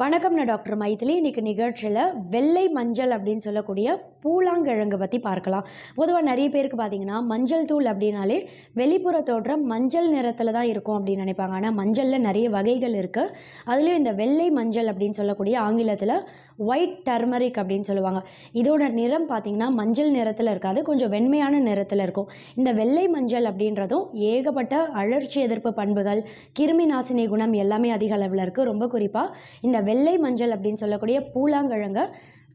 வணக்கம் நான் டாக்டர் மைதிலி. இன்னைக்கு நிகழ்ச்சியில் வெள்ளை மஞ்சள் அப்படின்னு சொல்லக்கூடிய பூலாங்கிழங்கு பற்றி பார்க்கலாம். பொதுவாக நிறைய பேருக்கு பார்த்தீங்கன்னா மஞ்சள் தூள் அப்படின்னாலே வெளிப்புற தோற்றம் மஞ்சள் நிறத்தில் தான் இருக்கும் அப்படின்னு நினைப்பாங்க. ஆனால் மஞ்சளில் நிறைய வகைகள் இருக்குது அதுலேயும் இந்த வெள்ளை மஞ்சள் அப்படின்னு சொல்லக்கூடிய ஆங்கிலத்தில் ஒயிட் டர்மரிக் அப்படின்னு சொல்லுவாங்க. இதோட நிறம் பார்த்தீங்கன்னா மஞ்சள் நிறத்தில் இருக்காது கொஞ்சம் வெண்மையான நிறத்தில் இருக்கும். இந்த வெள்ளை மஞ்சள் அப்படின்றதும் ஏகப்பட்ட அழற்சி எதிர்ப்பு பண்புகள் கிருமி நாசினி குணம் எல்லாமே அதிக அளவில் இருக்குது ரொம்ப குறிப்பாக இந்த வெள்ளை மஞ்சள் அப்படின்னு சொல்லக்கூடிய பூலாங்கிழங்க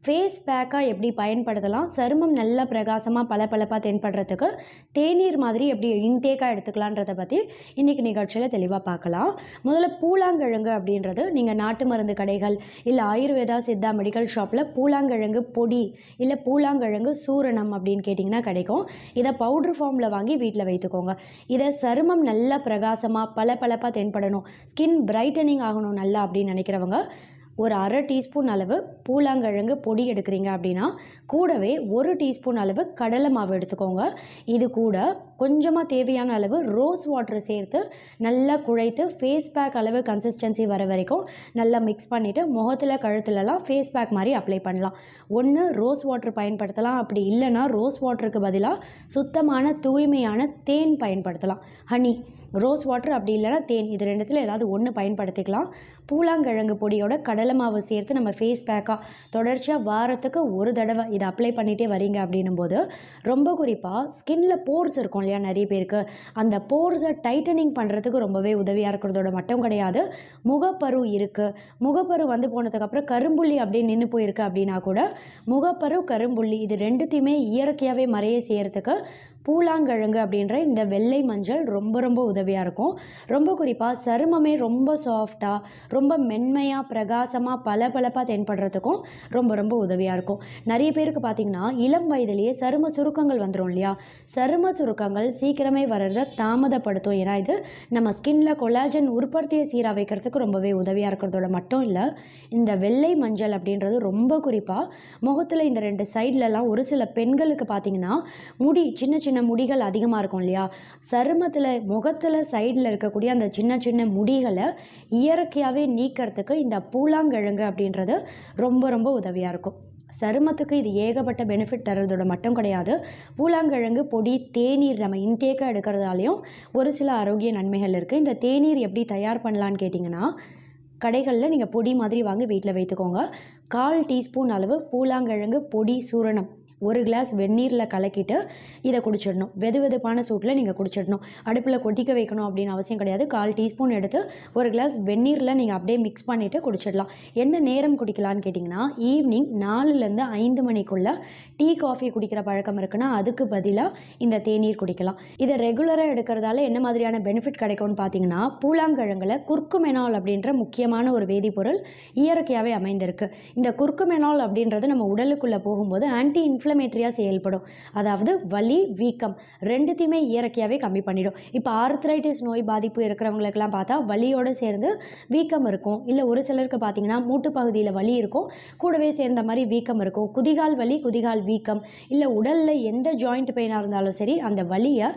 ஃபேஸ் பேக்காக எப்படி பயன்படுத்தலாம்? சருமம் நல்ல பிரகாசமாக பளபளப்பாக தென்படுறதுக்கு தேநீர் மாதிரி எப்படி இன்டேக்காக எடுத்துக்கலான்றதை பற்றி இன்றைக்கி நிகழ்ச்சியில் தெளிவாக பார்க்கலாம். முதல்ல பூலாங்கிழங்கு அப்படின்றது நீங்கள் நாட்டு மருந்து கடைகள் இல்லை ஆயுர்வேதா சித்தா மெடிக்கல் ஷாப்பில் பூலாங்கிழங்கு பொடி இல்லை பூலாங்கிழங்கு சூரணம் அப்படின்னு கேட்டிங்கன்னா கிடைக்கும். இதை பவுட்ரு ஃபார்மில் வாங்கி வீட்டில் வைத்துக்கோங்க. இதை சருமம் நல்லா பிரகாசமாக பளபளப்பாக தென்படணும். ஸ்கின் பிரைட்டனிங் ஆகணும் நல்லா அப்படின்னு நினைக்கிறவங்க ஒரு அரை டீஸ்பூன் அளவு பூலாங்கிழங்கு பொடி எடுக்கிறீங்க அப்படின்னா கூடவே ஒரு டீஸ்பூன் அளவு கடலை மாவு எடுத்துக்கோங்க. இது கூட கொஞ்சமாக தேவையான அளவு ரோஸ் வாட்டர் சேர்த்து நல்லா குழைத்து ஃபேஸ் பேக் அளவு கன்சிஸ்டன்சி வர வரைக்கும் நல்லா மிக்ஸ் பண்ணிவிட்டு முகத்தில் கழுத்துலலாம் ஃபேஸ் பேக் மாதிரி அப்ளை பண்ணலாம். ஒன்று ரோஸ் வாட்டர் பயன்படுத்தலாம். அப்படி இல்லைன்னா ரோஸ் வாட்டருக்கு பதிலாக சுத்தமான தூய்மையான தேன் பயன்படுத்தலாம். ஹனி ரோஸ் வாட்டர் அப்படி இல்லைன்னா தேன். இது ரெண்டுத்தில் ஏதாவது ஒன்று பயன்படுத்திக்கலாம். பூலாங்கிழங்கு பொடியோட கடலை மாவு சேர்த்து நம்ம ஃபேஸ் பேக்காக தொடர்ச்சியாக வாரத்துக்கு ஒரு தடவை இதை அப்ளை பண்ணிகிட்டே வரீங்க அப்படின்னும் போது ரொம்ப குறிப்பாக ஸ்கின்ல போர்ஸ் இருக்கும் இல்லையா? நிறைய பேருக்கு அந்த போர்ஸை டைட்டனிங் பண்ணுறதுக்கு ரொம்பவே உதவியாக இருக்கிறதோட மட்டும் கிடையாது. முகப்பரு இருக்குது முகப்பரு வந்து போனதுக்கப்புறம் கரும்புள்ளி அப்படியே நின்று போயிருக்கு அப்படின்னா கூட முகப்பரு கரும்புள்ளி இது ரெண்டுத்தையுமே இயற்கையாகவே மறைய செய்யறதுக்கு பூலாங்கிழங்கு அப்படின்ற இந்த வெள்ளை மஞ்சள் ரொம்ப ரொம்ப உதவியாக இருக்கும். ரொம்ப குறிப்பாக சருமமே ரொம்ப சாஃப்டாக ரொம்ப மென்மையாக பிரகாசமாக பளபளப்பாக தென்படுறதுக்கும் ரொம்ப ரொம்ப உதவியாக இருக்கும். நிறைய பேருக்கு பார்த்திங்கன்னா இளம் வயதிலேயே சரும சுருக்கங்கள் வந்துடும் இல்லையா? சரும சுருக்கங்கள் சீக்கிரமே வர்றதை தாமதப்படுத்தும். ஏன்னா இது நம்ம ஸ்கின்ல கொலாஜன் உற்பத்தியை சீராக வைக்கிறதுக்கு ரொம்பவே உதவியாக இருக்கிறதோட மட்டும் இல்லை இந்த வெள்ளை மஞ்சள் அப்படின்றது ரொம்ப குறிப்பாக முகத்தில் இந்த ரெண்டு சைட்லலாம் ஒரு சில பெண்களுக்கு பார்த்திங்கன்னா முடி சின்ன சின்ன சின்ன முடிகள் அதிகமாக இருக்கும் இல்லையா? சருமத்தில் முகத்தில் சைடில் இருக்கக்கூடிய அந்த சின்ன சின்ன முடிகளை இயற்கையாகவே நீக்கிறதுக்கு இந்த பூலாங்கிழங்கு அப்படின்றது ரொம்ப ரொம்ப உதவியாக இருக்கும். சருமத்துக்கு இது ஏகப்பட்ட பெனிஃபிட் தர்றதோட மட்டும் கிடையாது. பூலாங்கிழங்கு பொடி தேநீர் நம்ம இன்டேக்காக எடுக்கிறதாலையும் ஒரு சில ஆரோக்கிய நன்மைகள் இருக்குது இந்த தேநீர் எப்படி தயார் பண்ணலான்னு கேட்டிங்கன்னா கடைகளில் நீங்கள் பொடி மாதிரி வாங்கி வீட்டில் வைத்துக்கோங்க. கால் டீஸ்பூன் அளவு பூலாங்கிழங்கு பொடி சூரணம். ஒரு கிளாஸ் வெந்நீரில் கலக்கிட்டு இதை குடிச்சிடணும். வெது வெதுப்பான சூட்டில் நீங்கள் குடிச்சிடணும். அடுப்பில் கொதிக்க வைக்கணும் அப்படின்னு அவசியம் கிடையாது. கால் டீஸ்பூன் எடுத்து ஒரு கிளாஸ் வெந்நீரில் நீங்கள் அப்படியே மிக்ஸ் பண்ணிவிட்டு குடிச்சிடலாம். எந்த நேரம் குடிக்கலான்னு கேட்டிங்கன்னா ஈவினிங் நாலுலேருந்து ஐந்து மணிக்குள்ளே டீ காஃபி குடிக்கிற பழக்கம் இருக்குன்னா அதுக்கு பதிலாக இந்த தேநீர் குடிக்கலாம். இதை ரெகுலராக எடுக்கிறதால என்ன மாதிரியான பெனிஃபிட் கிடைக்கும்னு பார்த்தீங்கன்னா பூலாங்கிழங்கில் குர்க்குமெனால் அப்படின்ற முக்கியமான ஒரு வேதிப்பொருள் இயற்கையாகவே அமைந்திருக்கு. இந்த குர்க்குமெனால் அப்படின்றது நம்ம உடலுக்குள்ளே போகும்போது ஆன்டி இன்ஃப்ளமேட்டரியாக செயல்படும். அதாவது வலி வீக்கம் ரெண்டுத்தையுமே இயற்கையாகவே கம்மி பண்ணிடும். இப்போ ஆர்த்ரைட்டிஸ் நோய் பாதிப்பு இருக்கிறவங்களுக்கெல்லாம் பார்த்தா வலியோடு சேர்ந்து வீக்கம் இருக்கும். இல்லை ஒரு சிலருக்கு பார்த்தீங்கன்னா மூட்டு பகுதியில் வலி இருக்கும். கூடவே சேர்ந்த மாதிரி வீக்கம் இருக்கும். குதிகால் வலி குதிகால் வீக்கம். இல்லை உடலில் எந்த ஜாயிண்ட் பெயினாக இருந்தாலும் சரி அந்த வலியை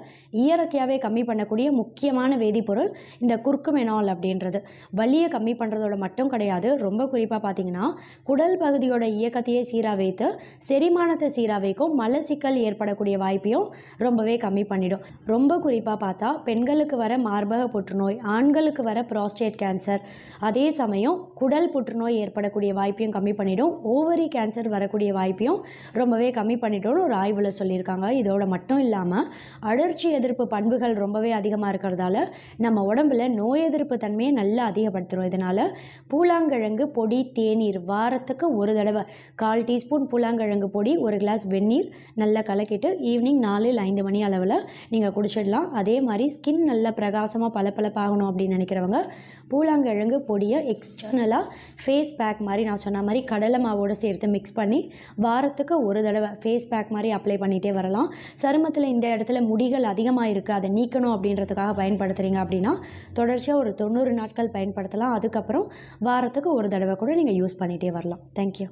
இயற்கையாகவே கம்மி பண்ணக்கூடிய முக்கியமான வேதிப்பொருள் இந்த குர்க்குமெனால் அப்படின்றது. வலியை கம்மி பண்ணுறதோட மட்டும் கிடையாது. ரொம்ப குறிப்பாக பார்த்தீங்கன்னா குடல் பகுதியோட இயக்கத்தையே சீராக வைத்து செரிமானத்தை சீர் வைக்கும் மலச்சிக்கல் ஏற்படக்கூடிய வாய்ப்பையும் ரொம்பவே கம்மி பண்ணிடும். ரொம்ப குறிப்பாக பார்த்தா பெண்களுக்கு வர மார்பக புற்றுநோய் ஆண்களுக்கு வர ப்ராஸ்டேட் கேன்சர். அதே சமயம் குடல் புற்றுநோய் ஏற்படக்கூடிய வாய்ப்பையும் கம்மி பண்ணிடும். ஓவரி கேன்சர் வரக்கூடிய வாய்ப்பையும் ரொம்பவே கம்மி பண்ணிட்டோன்னு ஒரு ஆய்வில் சொல்லியிருக்காங்க. இதோட மட்டும் இல்லாமல் அழற்சி எதிர்ப்பு பண்புகள் ரொம்பவே அதிகமாக இருக்கிறதால நம்ம உடம்புல நோய் எதிர்ப்பு தன்மையை நல்லா அதிகப்படுத்துகிறோம் இதனால் பூலாங்கிழங்கு பொடி தேநீர் வாரத்துக்கு ஒரு தடவை கால் டீஸ்பூன் பூலாங்கிழங்கு பொடி ஒரு கிளாஸ் வெந்நீர் நல்லா கலக்கிட்டு ஈவினிங் நாலு இல்லை ஐந்து மணி அளவில் நீங்கள் குடிச்சிடலாம். அதே மாதிரி ஸ்கின் நல்லா பிரகாசமாக பளபளப்பாகணும் அப்படின்னு நினைக்கிறவங்க பூலாங்கிழங்கு பொடியை எக்ஸ்டர்னலாக ஃபேஸ் பேக் மாதிரி நான் சொன்ன மாதிரி கடலை மாவோடு சேர்த்து மிக்ஸ் பண்ணி வாரத்துக்கு ஒரு தடவை ஃபேஸ் பேக் மாதிரி அப்ளை பண்ணிகிட்டே வரலாம். சருமத்தில் இந்த இடத்துல முடிகள் அதிகமாக இருக்குது அதை நீக்கணும் அப்படின்றதுக்காக பயன்படுத்துகிறீங்க அப்படின்னா தொடர்ச்சியாக ஒரு தொண்ணூறு நாட்கள் பயன்படுத்தலாம். அதுக்கப்புறம் வாரத்துக்கு ஒரு தடவை கூட நீங்கள் யூஸ் பண்ணிகிட்டே வரலாம். தேங்க்யூ